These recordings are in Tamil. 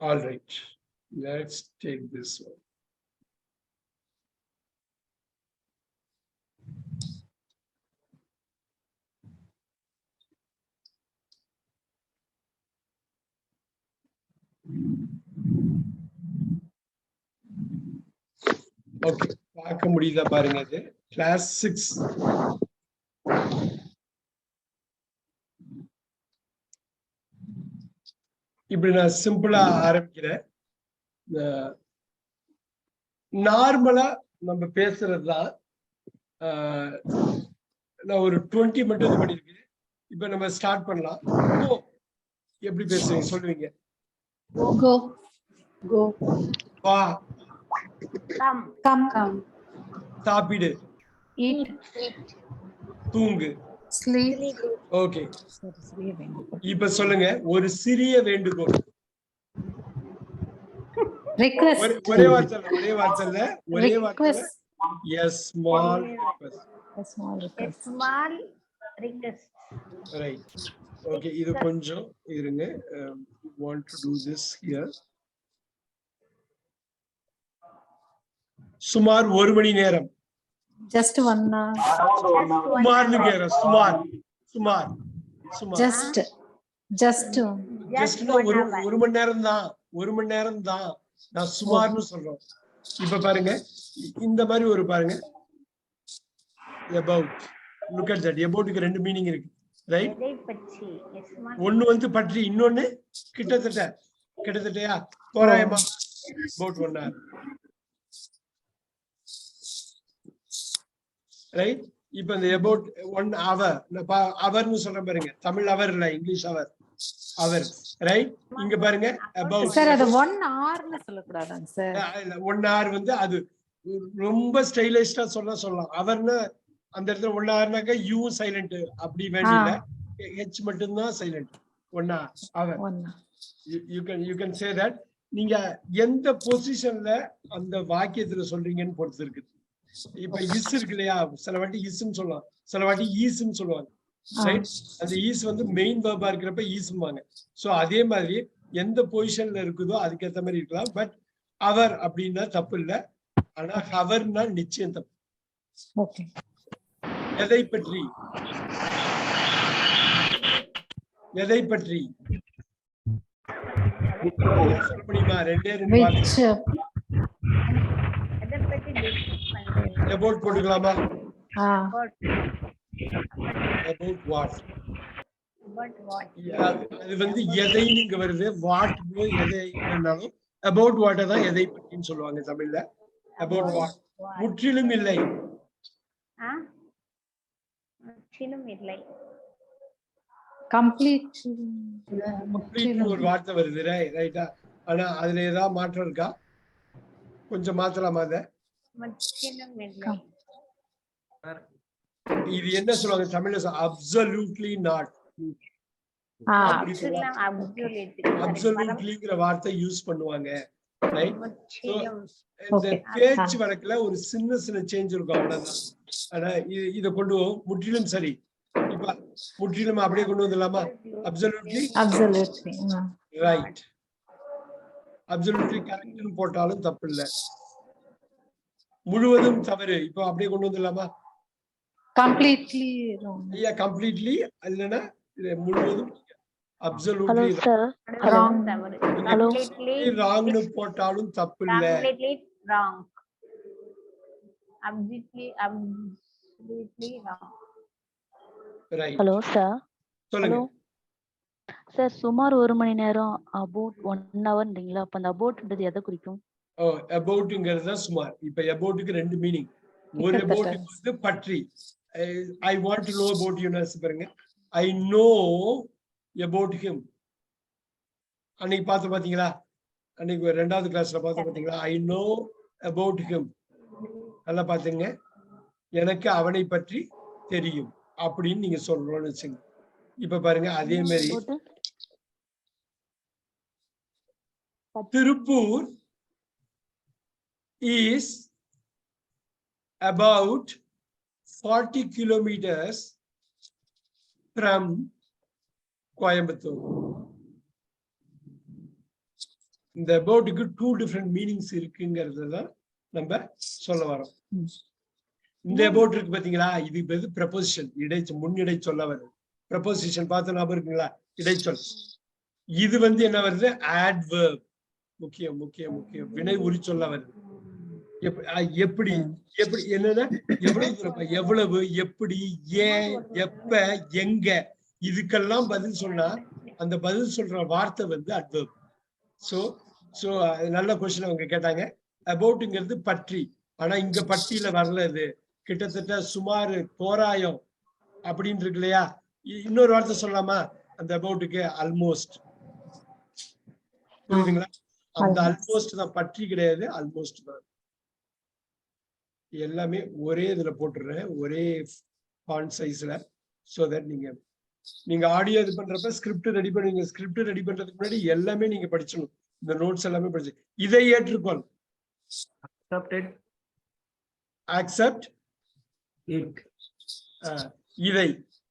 All right, let's take this one. Okay பார்க்க முடியுதா பாருங்க இது கிளாஸ் சிக்ஸ் இப்படி நான் சிம்பிளா ஆரம்பிக்கிறேன் நார்மலா நம்ம பேசுறதுதான் நான் ஒரு டுவெண்ட்டி மட்டும் இது பண்ணிருக்கேன் இப்ப நம்ம ஸ்டார்ட் பண்ணலாம். எப்படி பேசுவீங்க சொல்லுவீங்க Go. Go. வா. சாப்பிடு. தூங்கு. ஓகே இப்ப சொல்லுங்க ஒரு சிறிய வேண்டுகோள். Request. ஒரே- வார்த்தை ஒரே வார்த்தை ஒரே வார்த்தை Request. Yes small. Right okay இது கொஞ்சம் இருங்க. Want to do this here சுமார் ஒரு மணி நேரம். Just one சுமார்னு. கேக்குறேன் சுமார் சுமார் சுமார் Just. Just. Just ஜஸ்ட்னா one ஒரு. ஒரு மணி நேரம் தான் ஒரு மணி நேரம் தான் நான் சுமார்னு சொல்றோம் இப்ப பாருங்க இந்த மாதிரி ஒரு பாருங்க about லுக் அட் தட் எபவுட்டுக்கு ரெண்டு மீனிங் இருக்கு ரைட் ஒண்ணு வந்து பற்றி இன்னொன்னு கிட்டத்தட்ட கிட்டத்தட்டயா தோராயமா about ஒன் hour. ரைட் இப்ப இந்த about ஒன் hour அவர்னு சொல்றேன் பாருங்க. தமிழ் அவர் இல்ல இங்கிலீஷ் அவர் அவர் ரைட் இங்க பாருங்க about சார் அது ஒன் ஹவர்னு சொல்லக்கூடாதாங்க சார் ஒன் ஹவர் வந்து அது ரொம்ப ஸ்டைலிஷ்டா சொல்ல சொல்லலாம். அவர்னா அந்த இடத்துல ஒன் ஹவர்னாக்க யூ சைலண்ட் அப்படி வேண்டியல ஹெச் மட்டும்தான் silent one hour one you can you can say that நீங்க எந்த பொசிஷன்ல அந்த வாக்கியத்துல சொல்றீங்கன்னு பொறுத்து இருக்குது. இப்ப இஸ் இருக்கு இல்லையா சில வாட்டி இஸ்ன்னு சொல்லலாம். சில வாட்டி ஈஸ்ன்னு சொல்லுவாங்க. ரைட் அந்த ஈஸ் வந்து மெயின் வேர்பா இருக்கிறப்ப ஈஸ்ம்பாங்க சோ அதே மாதிரி எந்த பொசிஷன்ல இருக்குதோ அதுக்கேத்த மாதிரி இருக்கலாம். பட் அவர் அப்படின்னா தப்பு இல்ல. ஆனா ஹவர்னா நிச்சயம் தப்பு. எதை பற்றி? எதை பற்றி? சொல்ல முடியுமா? ரெண்டே ரெண்டு விச் எதை பற்றி discuss பண்றீங்க? அபவுட் போட்டுக்கலாமா அபவுட் வாட்? அது வந்து எதைன்னு இங்க வருது? வாட் எதை வேணாலும் அபவுட் வாட்டை தான் எதை பற்றின்னு சொல்லுவாங்க தமிழ்ல. About what? முற்றிலும் இல்லை. ஆ? முற்றிலும் இல்லை. கம்ப்ளீட் முற்றிலும் ஒரு வார்த்தை வருது ரைட்டா ஆனா அதுல ஏதாவது மாற்றம் இருக்கா? கொஞ்சம் மாத்தலாமா அத? இது என்ன சொல்லுவாங்க தமிழ்ல? Absolutely not. அப்சல்யூட்லிங்கிற வார்த்தை யூஸ் பண்ணுவாங்க. இந்த. பேச்சு வழக்குல ஒரு சின்ன சின்ன சேஞ்ச் இருக்கும். அவ்வளவுதான். ஆனா இது கொண்டு வரும். முற்றிலும் சரி. இப்ப முற்றிலும் அப்படியே கொண்டு வந்துடலாமா? அப்சல்யூட்லி அப்சல்யூட்லி ரைட் அப்சல்யூட்லி கரெக்ட்னு போட்டாலும் தப்பு இல்ல முழுவதும் தவறு. இப்போ அப்படியே கொண்டு வந்துடலாமா? கம்ப்ளீட்லி ஐயா கம்ப்ளீட்லி இல்லைன்னா இது முழுவதும் அப்சல்யூட்லி. Completely ராங்னு போட்டாலும் தப்பு இல்ல. Completely wrong. Absolutely, absolutely wrong. Right hello sir சொல்லுங்க. சார் சுமார் ஒரு மணி நேரம் அபவுட் ஒன் ஹவர்ன்றீங்களா அப்ப அந்த அபவுட்ன்றது எதை குறிக்கும்? ஓ அபவுட்ங்கிறது தான் சுமார். இப்ப அபவுட்டுக்கு ரெண்டு மீனிங் ஒரு. அபவுட் வந்து பற்றி. I want to know about Yunus பாருங்க. ஐ நோ அபவுட் ஹிம் அன்னைக்கு பார்த்து பாத்தீங்களா? அன்னைக்கு ரெண்டாவது கிளாஸ்ல பார்த்து பாத்தீங்களா? ஐ நோ அபவுட் ஹிம் நல்லா பாத்துங்க எனக்கு அவனை பற்றி தெரியும். அப்படின்னு நீங்க சொல்லணும்னு வச்சுங்க. இப்ப பாருங்க அதே மாதிரி Tiruppur is about 40 kilometers from Coimbatore. இந்த அபவுட்டுக்கு டூ டிஃப்ரெண்ட் மீனிங்ஸ் இருக்குங்கிறத தான் நம்ம சொல்ல வரோம். இந்த அபவுட் இருக்கு பாத்தீங்களா? இது வந்து ப்ரப்போசிஷன் இடை முன்னிடை சொல்ல வருது ப்ரப்போசிஷன் பார்த்த ஞாபகம் இருக்குங்களா? இடைச்சொல் இது வந்து என்ன வருது? Adverb. முக்கியம் முக்கியம் முக்கியம். வினை உரி சொல்ல வருது. எப்படி எப்படி என்னன்னா எவ்வளவு எவ்வளவு எப்படி ஏன் எப்ப எங்க? இதுக்கெல்லாம் பதில் சொன்னா அந்த பதில் சொல்ற வார்த்தை வந்து adverb. சோ சோ நல்ல கொஸ்டின் அவங்க கேட்டாங்க. அபவுட்ங்கிறது பற்றி. ஆனா இங்க பட்டியல வரல இது. கிட்டத்தட்ட சுமார் தோராயம் அப்படின்னு இருக்கு இல்லையா? இன்னொரு வார்த்தை சொல்லலாமா? அந்த அபவுட்டுக்கு ஆல்மோஸ்ட் புரியுதுங்களா? அந்த ஆல்மோஸ்ட் தான் பற்றி கிடையாது ஆல்மோஸ்ட் தான். எல்லாமே ஒரே இதுல போட்டுடுறேன் ஒரே ஃபாண்ட் சைஸ்ல சோ தட் நீங்க நீங்க ஆடியோ இது பண்றப்ப ஸ்கிரிப்ட் ரெடி பண்ணுவீங்க ஸ்கிரிப்ட் ரெடி பண்றதுக்கு முன்னாடி எல்லாமே நீங்க படிச்சணும் இந்த நோட்ஸ் எல்லாமே படிச்சு இதை ஏற்றுக்கொள். Accept it. இதை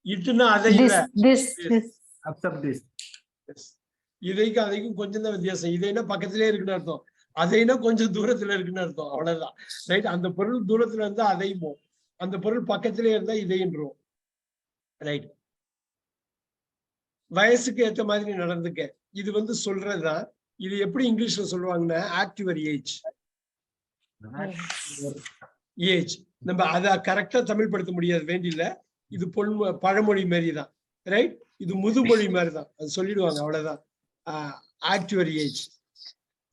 இட்டுனா அதை This, இல்ல this, this. accept this. Yes. இதைக்கும் அதைக்கும் கொஞ்சம் தான் வித்தியாசம். இதைனா பக்கத்திலே இருக்குன்னு அர்த்தம். அதைனா கொஞ்சம் தூரத்துல இருக்குன்னு அர்த்தம். அவ்வளவுதான். ரைட் அந்த பொருள் தூரத்துல இருந்தா அதையுமோ அந்த பொருள் பக்கத்திலே இருந்தா இதைன்றோம் ரைட் வயசுக்கு ஏத்த மாதிரி நடந்துக்க. இது வந்து சொல்றதுதான். இது எப்படி இங்கிலீஷ்ல சொல்லுவாங்கன்னா ஆக்டிவர் ஏஜ் ஏஜ் நம்ம அத கரெக்டா தமிழ் படுத்த முடியாது. வேண்டியில்ல இது பொன் பழமொழி மாதிரி தான் ரைட் இது முதுமொழி மாதிரி தான் அது சொல்லிடுவாங்க. அவ்வளவுதான். ஆக்டிவர் ஏஜ்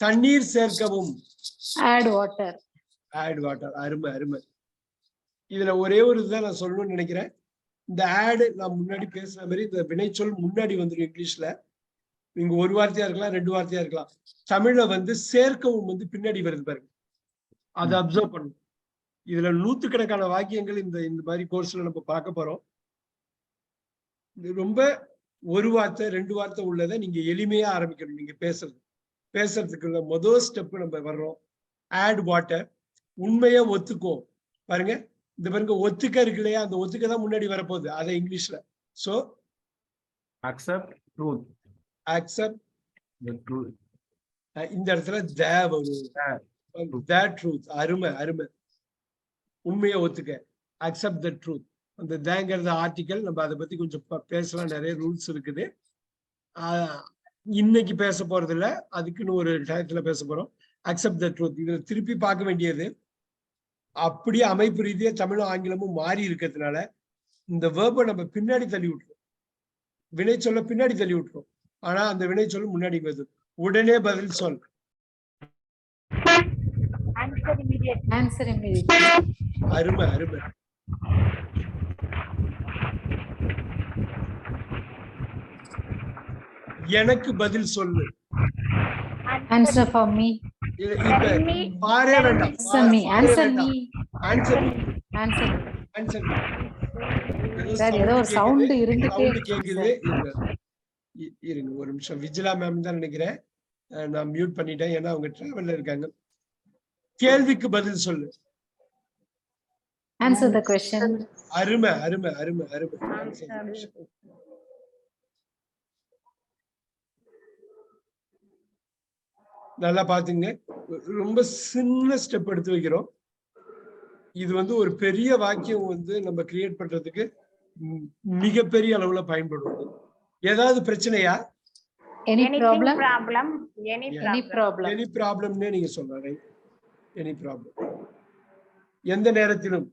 தண்ணீர் சேர்க்கவும். Add water. ஆட் வாட்டர் அருமை அருமை. இதுல ஒரே ஒரு இதுதான் நான் சொல்லணும்னு நினைக்கிறேன். இந்த ஆடு நான் முன்னாடி பேசுன மாதிரி இந்த வினைச்சொல் முன்னாடி வந்துடும் இங்கிலீஷ்ல. இங்க ஒரு வார்த்தையா இருக்கலாம் ரெண்டு வார்த்தையா இருக்கலாம். தமிழ்ல வந்து சேர்க்கவும் வந்து பின்னாடி வருது பாருங்க. அதை அப்சர்வ் பண்ணணும். இதுல நூத்துக்கணக்கான வாக்கியங்கள் இந்த இந்த மாதிரி கோர்ஸ்ல நம்ம பார்க்க போறோம். இது ரொம்ப ஒரு வார்த்தை ரெண்டு வார்த்தை உள்ளதை நீங்க எளிமையா ஆரம்பிக்கணும். நீங்க பேசுறது. பேசுறதுக்குள்ள முதல் ஸ்டெப் நம்ம வர்றோம். ஆட் வாட்டர் உண்மையா ஒத்துக்கோ. பாருங்க இந்த பாருங்க ஒத்துக்க இருக்கு இல்லையா அந்த ஒத்துக்க தான் முன்னாடி வரப்போகுது. அதை இங்கிலீஷ்ல so accept truth. Accept truth. இந்த இடத்துல த வரும். த ட்ரூத் அருமை அருமை. உண்மையை ஒத்துக்க. அக்செப்ட் த ட்ரூத் அந்த தேங்கிறது ஆர்டிக்கல் நம்ம அதை பத்தி கொஞ்சம் பேசலாம். நிறைய ரூல்ஸ் இருக்குது. இன்னைக்கு பேச போறது இல்ல அதுக்குன்னு ஒரு டயத்துல பேச போறோம். அக்செப்ட் த ட்ரூத் இதுல திருப்பி பார்க்க வேண்டியது. அப்படியே அமைப்பு ரீதியா தமிழும் ஆங்கிலமும் மாறி இருக்கிறதுனால இந்த வேர்பை நம்ம பின்னாடி தள்ளி விட்டுரும் வினை சொல்ல பின்னாடி தள்ளி விட்டுரும் ஆனா அந்த வினை சொல் முன்னாடி வருது உடனே பதில் சொல். அருமை அருமை. எனக்கு பதில் சொல்லு. Answer for me. இது- இப்ப Tell me. பாரே வேண்டாம். Answer me. Answer me. Answer Answer. Answer Sir, ஏதோ ஒரு sound இருந்துட்டே சவுண்ட் இருக்கு, கேக்குது. இருங்க. ஒரு நிமிஷம். விஜிலா மேம் தான் நினைக்கிறேன். நான் மியூட் பண்ணிட்டேன். ஏன்னா அவங்க டிராவல்ல இருக்காங்க. கேள்விக்கு பதில் சொல்லு. Answer the question. அருமை அருமை அருமை அருமை. நல்லா பாத்துங்க ரொம்ப சின்ன ஸ்டெப் எடுத்து வைக்கிறோம் இது வந்து ஒரு பெரிய வாக்கியம் வந்து நம்ம கிரியேட் பண்றதுக்கு மிகப்பெரிய அளவுல பயன்படும் ஏதாவது பிரச்சனையா Any Anything problem? problem? Any Yeah. Any problem? problem? Any ப்ராப்ளம்னே நீங்க சொல்லலாம் எனி ப்ராப்ளம் எந்த நேரத்திலும்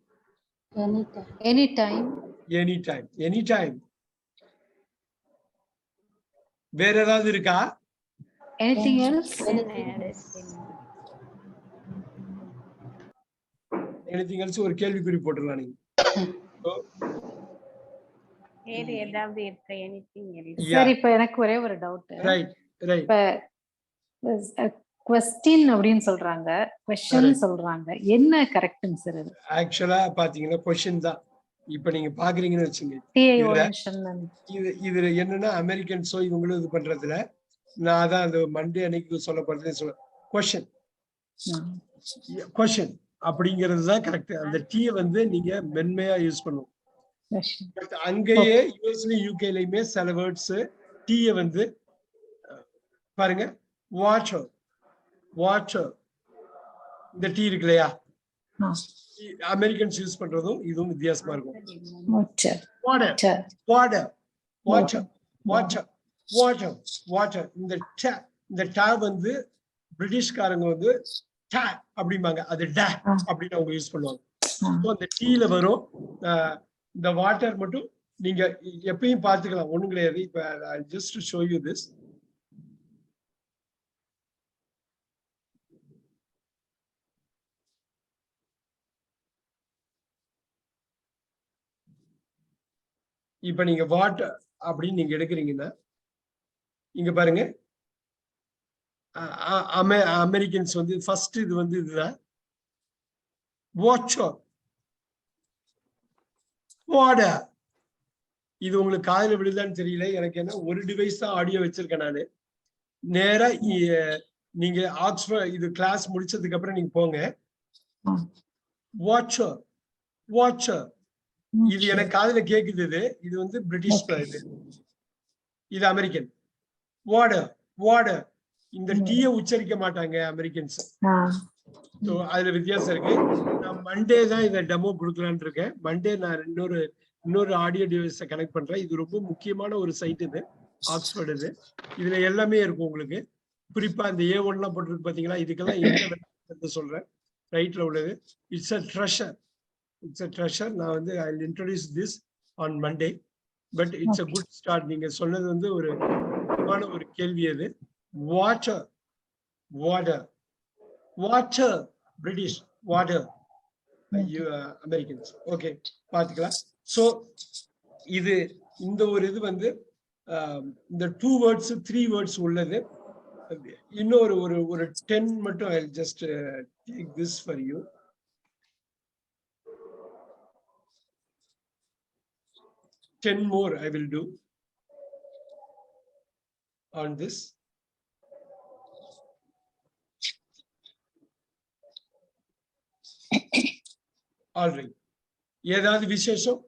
Anytime. Any time any time வேற ஏதாவது இருக்கா Anything else? எனிதிங் எல்ஸ் ஒரு கேள்விக்குறி போட்டுடலாம் நீங்க. வேறு ஏதாவது இருக்க? Anything else? yeah, சரி இப்ப எனக்கு ஒரே ஒரு டவுட் right right. இப்ப கொஸ்டின் அப்படின்னு சொல்றாங்க. கொஸ்டின். சொல்றாங்க. என்ன கரெக்ட்ங்க சார் இது? ஆக்சுவலா பாத்தீங்கன்னா கொஸ்டின் தான். இப்ப நீங்க பாக்குறீங்கன்னு வச்சுங்க. இதுல- இது இதுல என்னன்னா அமெரிக்கன்ஸோ இவங்களும் இது பண்றதுல நான் அதான் அந்த மண்டே அன்னைக்கு சொல்ல போறதே சொல்ல கொஸ்டின் கொஸ்டின் அப்படிங்கிறது தான் கரெக்ட் அந்த டீயை வந்து நீங்க மென்மையா யூஸ் பண்ணும் பட் அங்கேயே யூஎஸ்லயும் யூகேலயுமே சில வேர்ட்ஸ் டீயை வந்து பாருங்க. வாட்டர் வாட்டர் இந்த டீ இருக்கு இல்லையா. அமெரிக்கன்ஸ் யூஸ் பண்றதும் இதுவும் வித்தியாசமா இருக்கும். Water water water water, water, water, water. இந்த ta இந்த ta வந்து பிரிட்டிஷ்காரங்க வந்து ta அப்படிம்பாங்க. அது டா. அப்படின்னு அவங்க யூஸ் பண்ணுவாங்க. அந்த டீல வரும். இந்த வாட்டர் மட்டும் நீங்க எப்பயும் பார்த்துக்கலாம். ஒண்ணும் கிடையாது. இப்ப ஜஸ்ட் ஷோ யூ திஸ் இப்ப நீங்க வாட்டர் அப்படின்னு நீங்க எடுக்கிறீங்கன்னா இங்க பாருங்க. அமெரிக்கன்ஸ் வந்து ஃபர்ஸ்ட் இது வந்து இதுதான் வாட்டர் வாடர் இது உங்களுக்கு காதுல விழுதான்னு தெரியல. எனக்கு என்ன ஒரு டிவைஸ் தான் ஆடியோ வச்சிருக்கேன் நானு. நேரா நீங்க ஆக்ஸ்போர்ட் இது கிளாஸ் முடிச்சதுக்கு அப்புறம் நீங்க போங்க. வாட்சர் வாட்சர் இது எனக்கு காதுல கேக்குது இது. இது வந்து பிரிட்டிஷ் இது. அமெரிக்கன் வாடர் வாடர் இந்த. டீயை உச்சரிக்க மாட்டாங்க அமெரிக்கன்ஸ் ஸோ அதுல வித்தியாசம் இருக்கு. நான் மண்டே தான் இதை டெமோ கொடுக்கலான்னு இருக்கேன். மண்டே நான் இன்னொரு இன்னொரு ஆடியோ டிவைஸை கனெக்ட் பண்றேன். இது ரொம்ப முக்கியமான ஒரு சைட் இது. ஆக்ஸ்போர்ட் இது. இதுல எல்லாமே இருக்கும் உங்களுக்கு. குறிப்பா இந்த ஏ ஒன்லாம் போட்டிருக்கு பாத்தீங்களா? இதுக்கெல்லாம் என்ன சொல்றேன்? ரைட்ல உள்ளது. It's a treasure it's a treasure நான் வந்து I introduce this on Monday but it's a good start நீங்க சொன்னது வந்து ஒரு முக்கியமான ஒரு கேள்வி அது. Water water water British water Americans okay பாத்துக்கலாம் சோ இது இந்த ஒரு இது வந்து ஆஹ், இந்த டூ வேர்ட்ஸ் த்ரீ வேர்ட்ஸ் உள்ளது. இன்னொரு ஒரு ஒரு டென் மட்டும் I just take this for you ten more I will do on this alright ஏதாவது விசேஷம்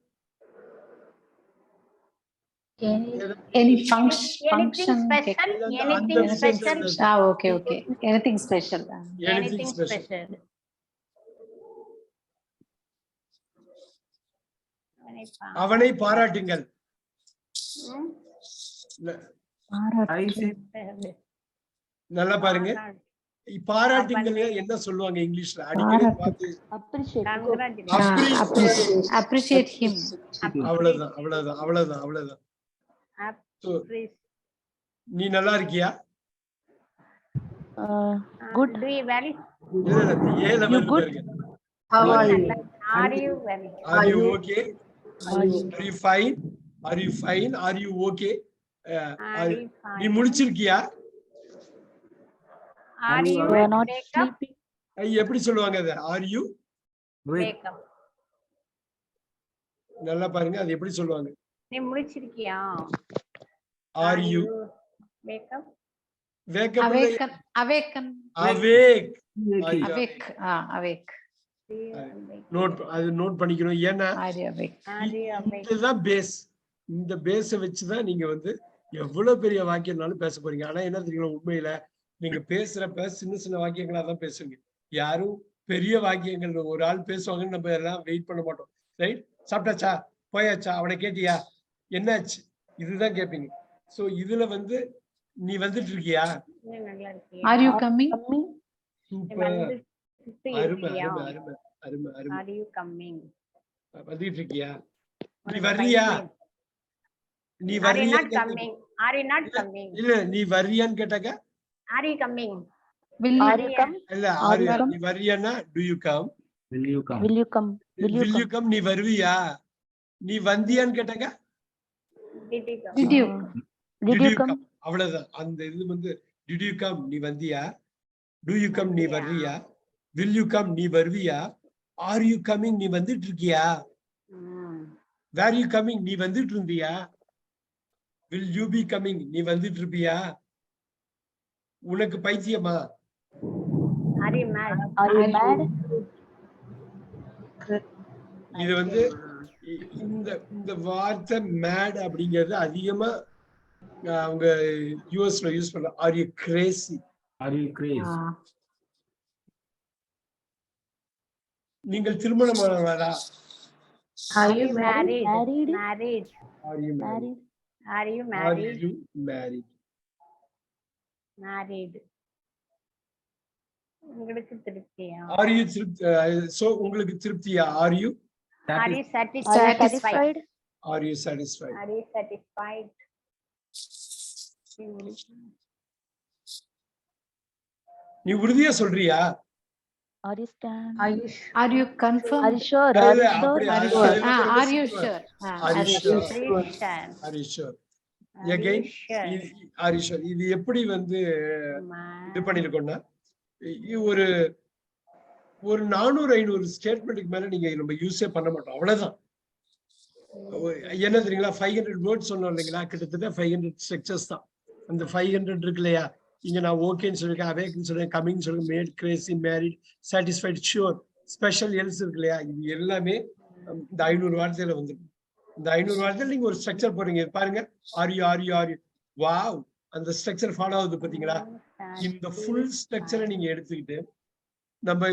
any function Anything function special? அந்த- அந்த Anything விஷயம் special? சொல்றது. ஆ okay okay anything special Anything Anything special? special? அவனை பா- அவனை பாராட்டுங்கள் ம்? I say நல்லா பாருங்க பாராட்டுங்கள் என்ன சொல்லுவாங்க இங்கிலீஷ்ல அடிக்கடி பார்த்து அவ்வளவுதான் அவ்வளவுதான் அவ்வளவுதான் அவ்வளவுதான். நீ நல்லா இருக்கியா uh, Ah. நல்லா- Are you well? Are you okay? Are you fine? Are you fine? Are you okay? நீ? முடிச்சிருக்கியா? எப்படி சொல்லுவாங்க அது ஆர் யூ. நல்லா பாருங்க அது எப்படி சொல்லுவாங்க? நீ முடிச்சிருக்கியா? Are you up. Wake up awaken awake. Awake ah awake? Note அது நோட் பண்ணிக்கணும். ஏன்னா? இதுதான் பேஸ் இந்த பேஸ வச்சுதான் நீங்க வந்து எவ்வளவு பெரிய வாக்கியம்னாலும் பேச போறீங்க. ஆனா என்ன தெரியுங்களா உண்மையில நீங்க பேசுறப்ப சின்ன சின்ன வாக்கியங்களா தான் பேசுவீங்க. யாரும் பெரிய வாக்கியங்கள் ஒரு ஆள் பேசுவாங்கன்னு நம்ம எல்லாம் வெயிட் பண்ண மாட்டோம். ரைட்? சாப்பிட்டாச்சா? போயாச்சா? அவனை கேட்டியா? என்னாச்சு? இதுதான் கேட்பீங்க சோ இதுல வந்து நீ வந்துட்டு இருக்கியா? ஆர் யூ கம்மிங் சூப்பர் அருமை? அருமை அருமை அருமை அருமை. Are you coming? வந்துட்டு இருக்கியா? நீ வர்றியா? Coming? இல்ல நீ வர்றியான்னு கேட்டாக்க Are you coming? Will you come இல்ல ஆரு you come? நீ வர்றியான்னா do you come Will you come? will you come will you will you come come நீ வருவியா நீ வந்தியான்னு கேட்டாக்க Did you come? Did you? Uh, did you come அவ்வளவுதான் அந்த இது வந்து டிட் யூ கம் நீ வந்தியா டு யூ கம் நீ? வர்றியா வில் யூ கம் நீ வருவியா ஆர் யூ கமிங் நீ வந்துட்டு இருக்கியா. வேர் யூ கமிங் நீ வந்துட்டு இருந்தியா வில் யூ பி கமிங் நீ வந்துட்டு இருப்பியா? உனக்கு பைத்தியமா? இது வந்து இந்த இந்த வார்த்தை மேட் அப்படிங்கிறது அதிகமா அவங்க யூஎஸ்ல யூஸ் பண்ற are you crazy Are you crazy? நீங்கள் திருமணமானவரா? Are you married? Married? Married. Are you married? Married? Are you married? married? உங்களுக்கு திருப்தியா Are you திருப்தி so உங்களுக்கு திருப்தியா are you Are you Are you satisfied? satisfied? are you satisfied Are you satisfied? நீ உறுதியா சொல்றியா Are you stand? Are you confirmed? Are you sure? இல்ல, Are இல்ல, you sure? அப்படி Are you அது- sure? அது ரொம்ப Are you simple. sure? Ah, Are you are you sure? sure? Please stand. are you sure Are you again sure? இது- எப்படி வந்து இது பண்ணிருக்கோம்னா ஒரு ஒரு நானூறு ஐநூறு ஸ்டேட்மெண்ட்டுக்கு மேல நீங்க நம்ம யூஸே பண்ண மாட்டோம் அவ்வளவுதான் என்ன தெரியுங்களா ஃபைவ் ஹண்ட்ரட் வேர்ட்ஸ் சொன்னோம் இல்லைங்களா கிட்டத்தட்ட ஃபைவ் ஹண்ட்ரட் ஸ்ட்ரக்சர்ஸ் தான் அந்த ஃபைவ் ஹண்ட்ரட் இருக்கு இல்லையா இங்க நான் ஓகேன்னு சொல்லிருக்கேன் அவேக்னு சொல்றேன். கமிங் சொல்றேன். Mad crazy married satisfied sure special else இருக்கு இல்லையா? இது எல்லாமே இந்த ஐநூறு வார்த்தையில வந்துடும் இந்த ஐநூறு வார்த்தையில நீங்க ஒரு ஸ்ட்ரக்சர் போறீங்க பாருங்க. Are you are you are you wow அந்த ஸ்ட்ரக்சர் ஃபாலோ ஆகுது பாத்தீங்களா? இந்த ஃபுல் ஸ்ட்ரக்சரை நீங்க எடுத்துக்கிட்டு நம்ம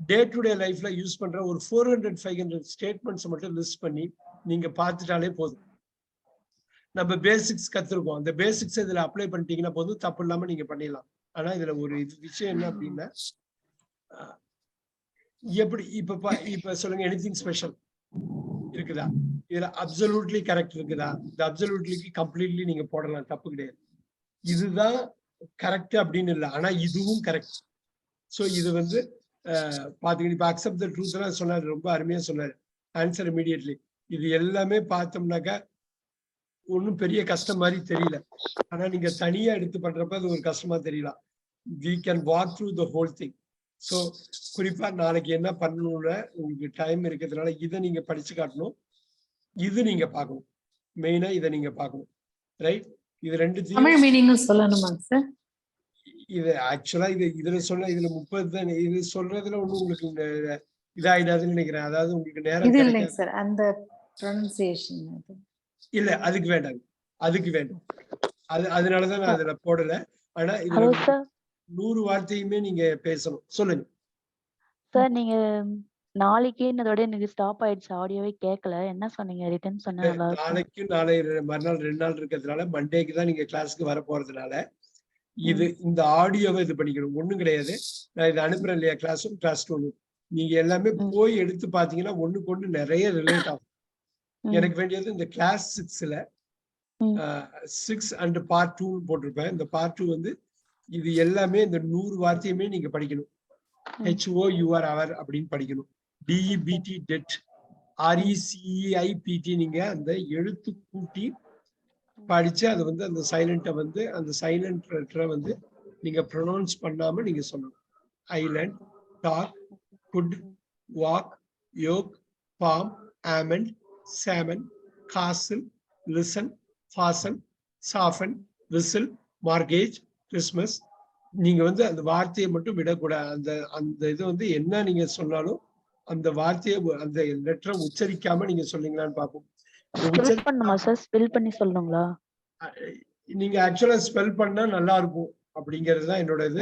டே டு டே லைஃப்ல யூஸ் பண்ற ஒரு four hundred five hundred statements மட்டும் லிஸ்ட் பண்ணி நீங்க பார்த்துட்டாலே போதும். நம்ம பேசிக்ஸ் கத்துருக்கோம். அந்த பேசிக்ஸ் இதுல அப்ளை பண்ணிட்டீங்கன்னா போதும் தப்பு இல்லாம நீங்க பண்ணிடலாம். ஆனா இதுல ஒரு இது விஷயம் என்ன அப்படின்னா எப்படி இப்ப இப்ப சொல்லுங்க எனிதிங் ஸ்பெஷல் இருக்குதா? இதுல அப்சல்யூட்லி கரெக்ட் இருக்குதா? இந்த அப்சல்யூட்லிக்கு கம்ப்ளீட்லி நீங்க போடலாம் தப்பு கிடையாது. இதுதான் கரெக்ட் அப்படின்னு இல்லை ஆனா இதுவும் கரெக்ட் சோ இது வந்து பாத்தீங்கன்னா இப்ப அக்செப்ட் த ட்ரூத் எல்லாம் சொன்னாரு ரொம்ப அருமையா சொன்னாரு. ஆன்சர் இமீடியட்லி இது எல்லாமே பார்த்தோம்னாக்கா ஒன்றும் பெரிய கஷ்டம் மாதிரி தெரியல. ஆனா நீங்க தனியா எடுத்து பண்றப்ப அது ஒரு கஷ்டமா தெரியலாம் we can walk through the whole thing so குறிப்பா நாளைக்கு என்ன பண்ணணும்னு உங்களுக்கு டைம் இருக்கிறதுனால இதை நீங்க படிச்சு காட்டணும். இது நீங்க பார்க்கணும். மெயினா இதை நீங்க பார்க்கணும். ரைட் இது மீனிங்கும் சொல்லணுமாங்க சார் இது ஆக்சுவலா இது இதுல சொன்ன இதுல முப்பது தான் இது சொல்றதுல ஒண்ணும் உங்களுக்கு இதாயிடாதுன்னு நினைக்கிறேன். அதாவது உங்களுக்கு நேரம் இல்லைங்க. சார் அந்த ப்ரொனன்சியேஷன் அது. இல்ல அதுக்கு வேண்டாம் அதுக்கு வேண்டாம். அது அதனாலதான் நான் அதுல போடல. ஆனா சார் நூறு வார்த்தையுமே நீங்க பேசணும். சொல்லுங்க. சார் நீங்க நாளைக்கேன்னதோட எனக்கு ஸ்டாப் ஆயிடுச்சு. ஆடியோவே கேட்கல என்ன சொன்னீங்க? ரிட்டர்ன் சொன்னா நாளைக்கு நாளை மறுநாள் ரெண்டு நாள் இருக்கிறதுனால மண்டேக்கு தான் நீங்க கிளாஸ்க்கு வர போறதுனால இது இந்த ஆடியோவை இது பண்ணிக்கணும். ஒண்ணும் கிடையாது. நான் இதை அனுப்புறேன் இல்லையா? கிளாஸ் ஒன் கிளாஸ் டூ நீங்க எல்லாமே. போய் எடுத்து பாத்தீங்கன்னா ஒண்ணுக்கு ஒண்ணு நிறைய ரிலேட் ஆகும். எனக்கு வேண்டியது இந்த கிளாஸ் சிக்ஸ்ல. சிக்ஸ் அண்ட் பார்ட் டூ போட்டிருப்பேன். இந்த பார்ட் டூ வந்து இது எல்லாமே இந்த நூறு வார்த்தையுமே நீங்க படிக்கணும். ஹெச்ஓ யூஆர் அவர் அப்படின்னு படிக்கணும். டிஇபிடி டெட் ஆர்இசிஐபிடி நீங்க அந்த எழுத்து கூட்டி படிச்சு அது வந்து அந்த சைலண்ட்டை வந்து அந்த சைலண்ட் லெட்டரை வந்து நீங்க ப்ரொனவுன்ஸ் பண்ணாம நீங்க சொல்லணும். Island talk could walk yolk palm almond salmon castle listen fasten soften whistle mortgage Christmas நீங்க வந்து அந்த வார்த்தையை மட்டும் விடக்கூடாது. அந்த அந்த இது வந்து என்ன நீங்க சொன்னாலும் அந்த வார்த்தையை அந்த லெட்டரை உச்சரிக்காம நீங்க சொன்னீங்களான்னு பார்ப்போம். நீங்க ஆக்சுவலா ஸ்பெல் பண்ணா நல்லா இருக்கும் அப்படிங்கிறது தான் என்னோட இது.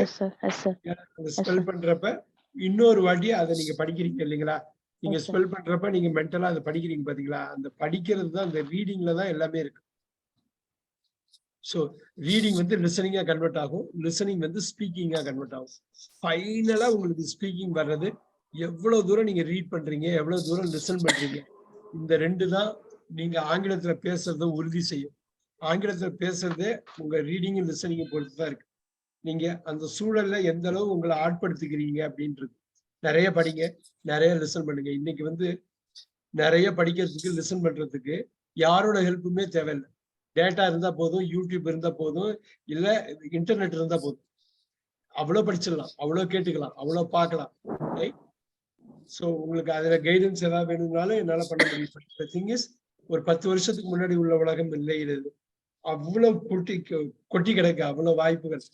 ஸ்பெல் பண்றப்ப இன்னொரு வாட்டி அதை நீங்க படிக்கிறீங்க இல்லைங்களா? நீங்க. ஸ்பெல் பண்றப்ப நீங்க மென்டலா அதை படிக்கிறீங்க பாத்தீங்களா? அந்த படிக்கிறது தான் அந்த ரீடிங்ல தான் எல்லாமே இருக்கு. ஸோ ரீடிங் வந்து லிசனிங்கா கன்வெர்ட் ஆகும். லிசனிங் வந்து ஸ்பீக்கிங்கா கன்வெர்ட் ஆகும். ஃபைனலா உங்களுக்கு ஸ்பீக்கிங் வர்றது எவ்வளவு தூரம் நீங்க ரீட் பண்றீங்க எவ்வளவு தூரம் லிசன் பண்றீங்க இந்த ரெண்டு தான் நீங்க ஆங்கிலத்துல பேசுறத உறுதி செய்யும். ஆங்கிலத்துல பேசுறதே உங்க ரீடிங் லிசனிங் பொறுத்து தான் இருக்கு. நீங்க அந்த சூழல்ல எந்த அளவு உங்களை ஆட்படுத்திக்கிறீங்க அப்படின்றது. நிறைய படிங்க நிறைய லிசன் பண்ணுங்க. இன்னைக்கு வந்து நிறைய படிக்கிறதுக்கு லிசன் பண்றதுக்கு யாரோட ஹெல்ப்புமே தேவையில்லை. டேட்டா இருந்தா போதும் யூடியூப் இருந்தா போதும் இல்ல இன்டர்நெட் இருந்தா போதும். அவ்வளவு படிச்சிடலாம் அவ்வளவு கேட்டுக்கலாம் அவ்வளவு பார்க்கலாம். ரைட் ஸோ உங்களுக்கு அதுல கைடன்ஸ் ஏதாவது வேணும்னாலும் என்னால பண்ண முடியும். திங் இஸ் ஒரு பத்து வருஷத்துக்கு முன்னாடி உள்ள உலகம் இல்லை இது. அவ்வளவு கொட்டி கொட்டி கிடக்கு அவ்வளவு வாய்ப்புகள்.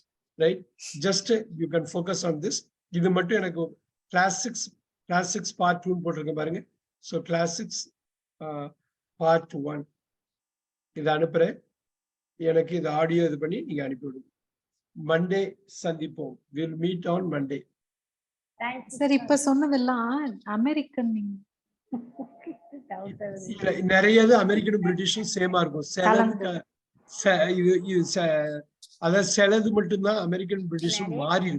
Right just you can focus on this இது மட்டும் எனக்கு class six class six part டூன்னு போட்டிருக்கேன் பாருங்க. So class six part one இதை அனுப்புறேன். எனக்கு இந்த ஆடியோ இது பண்ணி நீங்க அனுப்பி விடுங்க. மண்டே சந்திப்போம். Will meet on Monday sir. இப்ப சொன்னதெல்லாம் அமெரிக்கன் நிறையது அமெரிக்கனும் பிரிட்டிஷும் சேமா இருக்கும். இது இது அதாவது சிலது மட்டும்தான் அமெரிக்கன் பிரிட்டிஷும் மாறி.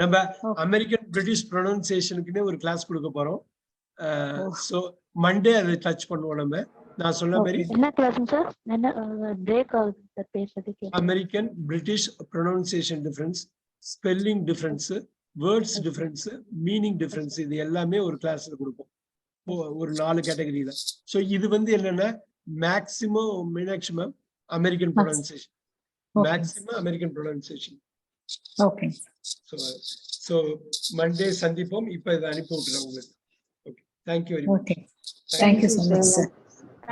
நம்ம. அமெரிக்கன் பிரிட்டிஷ் ப்ரொனன்சியேஷனுக்குன்னே ஒரு கிளாஸ் கொடுக்க போறோம். சோ மண்டே அதை டச் பண்ணுவோம் நம்ம. நான் சொன்ன மாதிரி என்ன கிளாஸுங்க சார் என்ன பிரேக் ஆகுது சார் பேசுறதுக்கு American British pronunciation difference spelling difference words difference meaning difference இது எல்லாமே ஒரு கிளாஸ்ல கொடுப்போம். ஒரு நாலு கேட்டகரியில சோ இது வந்து என்னன்னா maximum மினாக்சிமம் American pronunciation Okay. Maximum American pronunciation okay so so Monday சந்திப்போம் இப்ப இதை அனுப்பி விட்டுறேன் உங்களுக்கு. Okay thank you very much okay thank you so much sir